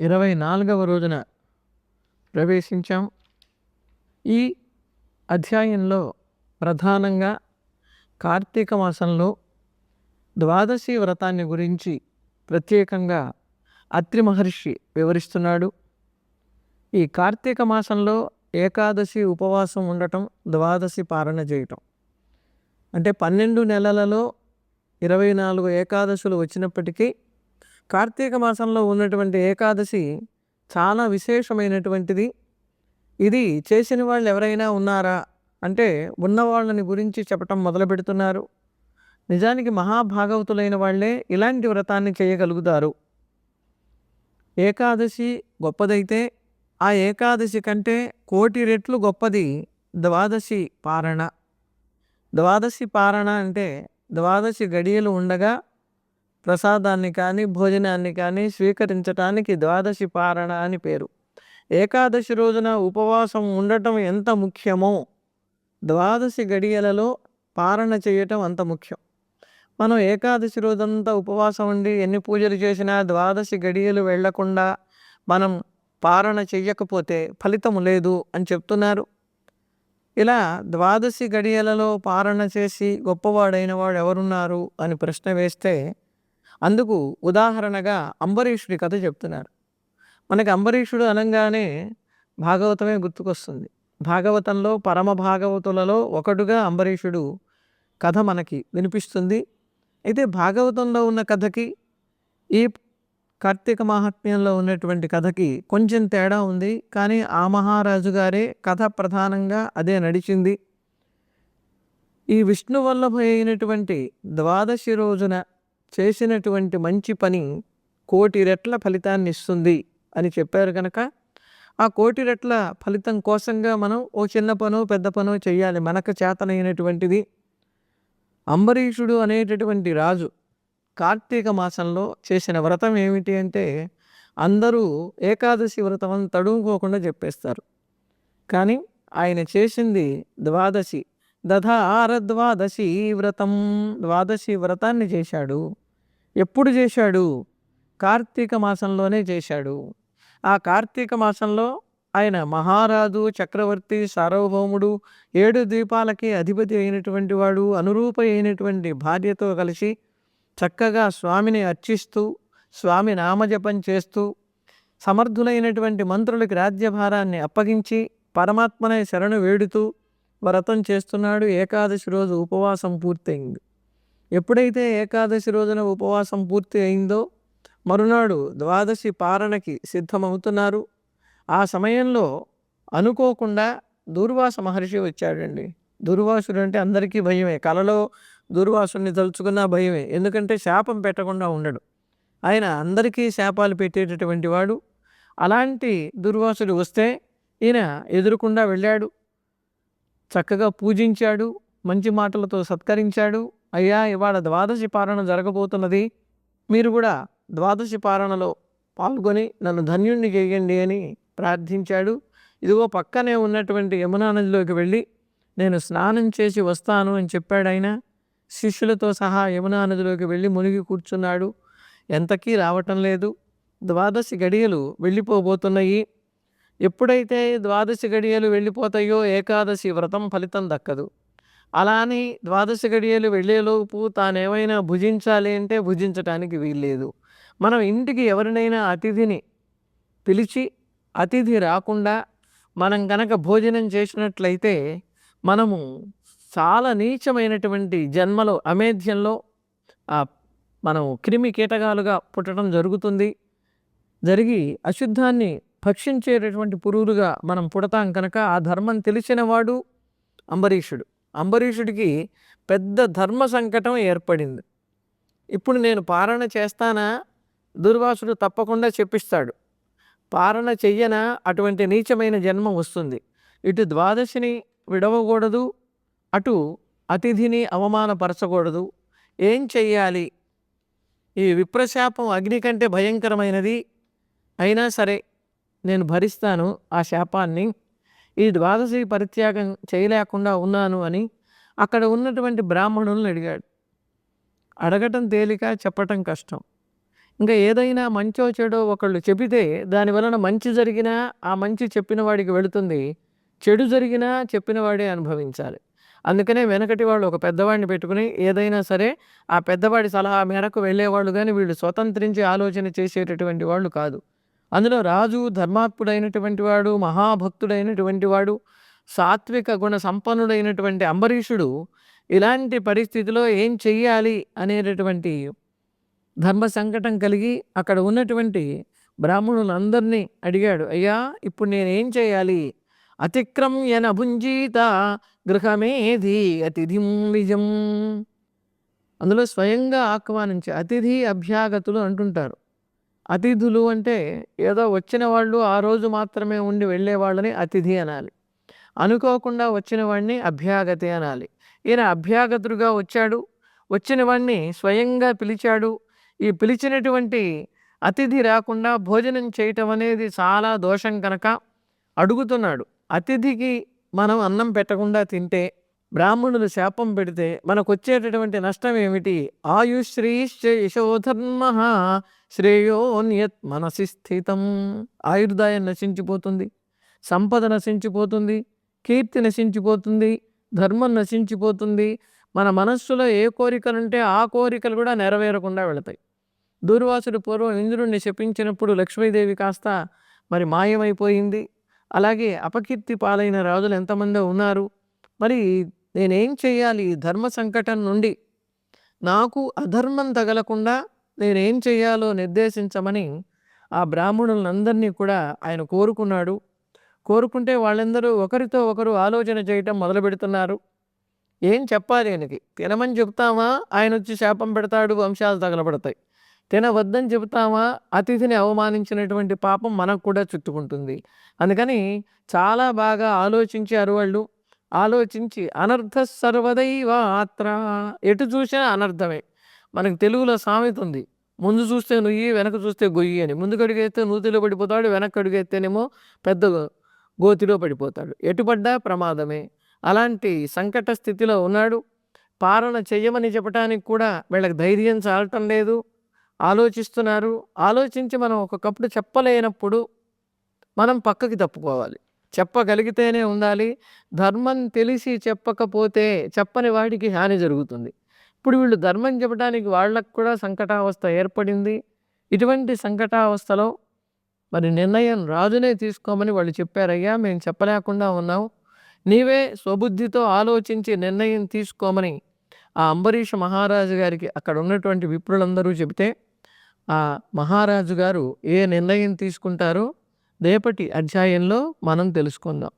ఇరవై నాలుగవ రోజున ప్రవేశించాం. ఈ అధ్యాయంలో ప్రధానంగా కార్తీక మాసంలో ద్వాదశి వ్రతాన్ని గురించి ప్రత్యేకంగా అత్రి మహర్షి వివరిస్తున్నాడు. ఈ కార్తీక మాసంలో ఏకాదశి ఉపవాసం ఉండటం ద్వాదశి పాలన చేయటం. అంటే పన్నెండు నెలలలో ఇరవై నాలుగు ఏకాదశులు వచ్చినప్పటికీ కార్తీక మాసంలో ఉన్నటువంటి ఏకాదశి చాలా విశేషమైనటువంటిది. ఇది చేసిన వాళ్ళు ఎవరైనా ఉన్నారా? అంటే ఉన్నవాళ్ళని గురించి చెప్పటం మొదలు పెడుతున్నారు. నిజానికి మహాభాగవతులైన వాళ్ళే ఇలాంటి వ్రతాన్ని చేయగలుగుతారు. ఏకాదశి గొప్పదైతే ఆ ఏకాదశి కంటే కోటి రెట్లు గొప్పది ద్వాదశి పారణ. ద్వాదశి పారణ అంటే ద్వాదశి గడియలు ఉండగా ప్రసాదాన్ని కానీ భోజనాన్ని కానీ స్వీకరించటానికి ద్వాదశి పారణ అని పేరు. ఏకాదశి రోజున ఉపవాసం ఉండటం ఎంత ముఖ్యమో ద్వాదశి గడియలలో పారణ చేయటం అంత ముఖ్యం. మనం ఏకాదశి రోజంతా ఉపవాసం ఉండి ఎన్ని పూజలు చేసినా ద్వాదశి గడియలు వెళ్ళకుండా మనం పారణ చెయ్యకపోతే ఫలితం లేదు అని చెప్తున్నారు. ఇలా ద్వాదశి గడియలలో పారణ చేసి గొప్పవాడైన వాడు ఎవరున్నారు అని ప్రశ్న వేస్తే అందుకు ఉదాహరణగా అంబరీషుడి కథ చెప్తున్నారు. మనకి అంబరీషుడు అనగానే భాగవతమే గుర్తుకొస్తుంది. భాగవతంలో పరమ భాగవతులలో ఒకడుగా అంబరీషుడు కథ మనకి వినిపిస్తుంది. అయితే భాగవతంలో ఉన్న కథకి ఈ కార్తీక మహాత్మ్యంలో ఉన్నటువంటి కథకి కొంచెం తేడా ఉంది. కానీ ఆ మహారాజు గారే కథ ప్రధానంగా అదే నడిచింది. ఈ విష్ణువల్లభ అయినటువంటి ద్వాదశి రోజున చేసినటువంటి మంచి పని కోటి రెట్ల ఫలితాన్ని ఇస్తుంది అని చెప్పారు కనుక ఆ కోటి రెట్ల ఫలితం కోసంగా మనం ఓ చిన్న పనో పెద్ద పనో చేయాలి మనకు చేతనైనటువంటిది. అంబరీషుడు అనేటటువంటి రాజు కార్తీక మాసంలో చేసిన వ్రతం ఏమిటి అంటే అందరూ ఏకాదశి వ్రతం అని తడుముకోకుండా చెప్పేస్తారు. కానీ ఆయన చేసింది ద్వాదశి. దధార ద్వాదశి వ్రతం. ద్వాదశి వ్రతాన్ని చేశాడు. ఎప్పుడు చేశాడు? కార్తీక మాసంలోనే చేశాడు. ఆ కార్తీక మాసంలో ఆయన మహారాజు చక్రవర్తి సార్వభౌముడు ఏడు ద్వీపాలకి అధిపతి అయినటువంటి వాడు అనురూప అయినటువంటి భార్యతో కలిసి చక్కగా స్వామిని అర్చిస్తూ స్వామి నామజపం చేస్తూ సమర్థులైనటువంటి మంత్రులకి రాజ్యభారాన్ని అప్పగించి పరమాత్మనే శరణు వేడుతూ వ్రతం చేస్తున్నాడు. ఏకాదశి రోజు ఉపవాసం పూర్తయింది. ఎప్పుడైతే ఏకాదశి రోజున ఉపవాసం పూర్తి అయిందో మరునాడు ద్వాదశి పారణకి సిద్ధమవుతున్నారు. ఆ సమయంలో అనుకోకుండా దూర్వాస మహర్షి వచ్చాడండి. దుర్వాసుడు అంటే అందరికీ భయమే. కలలో దుర్వాసుని తలుచుకున్న భయమే. ఎందుకంటే శాపం పెట్టకుండా ఉండడు. ఆయన అందరికీ శాపాలు పెట్టేటటువంటి వాడు. అలాంటి దుర్వాసుడు వస్తే ఈయన ఎదురుకుండా వెళ్ళాడు. చక్కగా పూజించాడు. మంచి మాటలతో సత్కరించాడు. అయ్యా ఇవాళ ద్వాదశి పారణ జరగబోతున్నది. మీరు కూడా ద్వాదశి పారణలో పాల్గొని నన్ను ధన్యుణ్ణి చేయండి అని ప్రార్థించాడు. ఇదిగో పక్కనే ఉన్నటువంటి యమునా నదిలోకి వెళ్ళి నేను స్నానం చేసి వస్తాను అని చెప్పాడు ఆయన. శిష్యులతో సహా యమునా నదిలోకి వెళ్ళి మునిగి కూర్చున్నాడు. ఎంతకీ రావటం లేదు. ద్వాదశి గడియలు వెళ్ళిపోబోతున్నాయి. ఎప్పుడైతే ద్వాదశి గడియలు వెళ్ళిపోతాయో ఏకాదశి వ్రతం ఫలితం దక్కదు. అలా అని గడియలు వెళ్ళేలోపు తానేమైనా భుజించాలి అంటే భుజించటానికి వీల్లేదు. మనం ఇంటికి ఎవరినైనా అతిథిని పిలిచి అతిథి రాకుండా మనం కనుక భోజనం చేసినట్లయితే మనము చాలా నీచమైనటువంటి జన్మలో అమేధ్యంలో మనం క్రిమి కీటకాలుగా పుట్టడం జరుగుతుంది. జరిగి అశుద్ధాన్ని భక్షించేటటువంటి పురుగులుగా మనం పుడతాం కనుక ఆ ధర్మం తెలిసినవాడు అంబరీషుడు. అంబరీషుడికి పెద్ద ధర్మ సంకటం ఏర్పడింది. ఇప్పుడు నేను పారణ చేస్తానా? దుర్వాసుడు తప్పకుండా చెప్పిస్తాడు. పారణ చెయ్యన? అటువంటి నీచమైన జన్మ వస్తుంది. ఇటు ద్వాదశిని విడవకూడదు అటు అతిథిని అవమానపరచకూడదు. ఏం చెయ్యాలి? ఈ విప్రశాపం అగ్ని కంటే భయంకరమైనది. అయినా సరే నేను భరిస్తాను ఆ శాపాన్ని. ఈ ద్వాదశి పరిత్యాగం చేయలేకుండా ఉన్నాను అని అక్కడ ఉన్నటువంటి బ్రాహ్మణులను అడిగాడు. అడగటం తేలిక చెప్పటం కష్టం. ఇంకా ఏదైనా మంచో చెడో ఒకళ్ళు చెబితే దాని వలన మంచి జరిగినా ఆ మంచి చెప్పిన వాడికి వెళుతుంది. చెడు జరిగినా చెప్పిన వాడే అనుభవించాలి. అందుకనే వెనకటి వాళ్ళు ఒక పెద్దవాడిని పెట్టుకుని ఏదైనా సరే ఆ పెద్దవాడి సలహా మేరకు వెళ్ళేవాళ్ళు కానీ వీళ్ళు స్వతంత్రించి ఆలోచన చేసేటటువంటి వాళ్ళు కాదు. అందులో రాజు ధర్మాత్ముడైనటువంటి వాడు మహాభక్తుడైనటువంటి వాడు సాత్విక గుణ సంపన్నుడైనటువంటి అంబరీషుడు ఇలాంటి పరిస్థితిలో ఏం చెయ్యాలి అనేటటువంటి ధర్మ సంకటం కలిగి అక్కడ ఉన్నటువంటి బ్రాహ్మణులందరినీ అడిగాడు. అయ్యా ఇప్పుడు నేనేం చేయాలి అతిక్రమ్యన భుంజీత గృహమేధి అతిథిం విజం అందులో స్వయంగా ఆహ్వానించి అతిథి అభ్యాగతులు అంటుంటారు. అతిథులు అంటే ఏదో వచ్చిన వాళ్ళు ఆ రోజు మాత్రమే ఉండి వెళ్ళే వాళ్ళని అతిథి అనాలి. అనుకోకుండా వచ్చిన వాడిని అభ్యాగతి అనాలి. ఈయన అభ్యాగతుడుగా వచ్చాడు. వచ్చిన వాడిని స్వయంగా పిలిచాడు. ఈ పిలిచినటువంటి అతిథి రాకుండా భోజనం చేయటం అనేది చాలా దోషం కనుక అడుగుతున్నాడు. అతిథికి మనం అన్నం పెట్టకుండా తింటే బ్రాహ్మణులు శాపం పెడితే మనకు వచ్చేటటువంటి నష్టం ఏమిటి? ఆయుశ్రీశ్చ యశోధర్మ శ్రేయోన్యత్ మనసి స్థితం. ఆయుర్దాయం నశించిపోతుంది సంపద నశించిపోతుంది కీర్తి నశించిపోతుంది ధర్మం నశించిపోతుంది. మన మనస్సులో ఏ కోరికలుంటే ఆ కోరికలు కూడా నెరవేరకుండా వెళతాయి. దూర్వాసుడు పూర్వం ఇంద్రుణ్ణి శపించినప్పుడు లక్ష్మీదేవి కాస్త మరి మాయమైపోయింది. అలాగే అపకీర్తి పాలైన రాజులు ఎంతమందో ఉన్నారు. మరి నేనేం చేయాలి ధర్మ సంకటం నుండి నాకు అధర్మం తగలకుండా నేనేం చేయాలో నిర్దేశించమని ఆ బ్రాహ్మణులందరినీ కూడా ఆయన కోరుకున్నాడు. కోరుకుంటే వాళ్ళందరూ ఒకరితో ఒకరు ఆలోచన చేయటం మొదలు పెడుతున్నారు. ఏం చెప్పాలి ఆయనకి? తినమని చెప్తామా ఆయన వచ్చి శాపం పెడతాడు వంశాలు తగలబడతాయి. తినవద్దని చెబుతామా? అతిథిని అవమానించినటువంటి పాపం మనకు కూడా చుట్టుకుంటుంది. అందుకని చాలా బాగా ఆలోచించారు వాళ్ళు. ఆలోచించి అనర్థ సర్వదైవ ఆత్ర ఎటు చూసినా అనర్థమే. మనకు తెలుగులో సామెత ఉంది. ముందు చూస్తే నుయ్యి వెనక చూస్తే గొయ్యి అని. ముందు అడుగైతే నూతిలో పడిపోతాడు వెనక్కి అడుగైతేనేమో పెద్ద గోతిలో పడిపోతాడు. ఎటుపడ్డా ప్రమాదమే. అలాంటి సంకట స్థితిలో ఉన్నాడు. పాలన చెయ్యమని చెప్పడానికి కూడా వీళ్ళకి ధైర్యం చాలటం లేదు. ఆలోచిస్తున్నారు. ఆలోచించి మనం ఒక్కొక్కప్పుడు చెప్పలేనప్పుడు మనం పక్కకి తప్పుకోవాలి. చెప్పగలిగితేనే ఉండాలి. ధర్మం తెలిసి చెప్పకపోతే చెప్పని వాడికి హాని జరుగుతుంది. ఇప్పుడు వీళ్ళు ధర్మం చెప్పడానికి వాళ్ళకు కూడా సంకటావస్థ ఏర్పడింది. ఇటువంటి సంకటావస్థలో మరి నిర్ణయం రాజునే తీసుకోమని వాళ్ళు చెప్పారయ్యా మేము చెప్పలేకుండా ఉన్నాం. నీవే స్వబుద్ధితో ఆలోచించి నిర్ణయం తీసుకోమని ఆ అంబరీష మహారాజు గారికి అక్కడ ఉన్నటువంటి విప్రులందరూ చెబితే ఆ మహారాజు గారు ఏ నిర్ణయం తీసుకుంటారో రేపటి అధ్యాయంలో మనం తెలుసుకుందాం.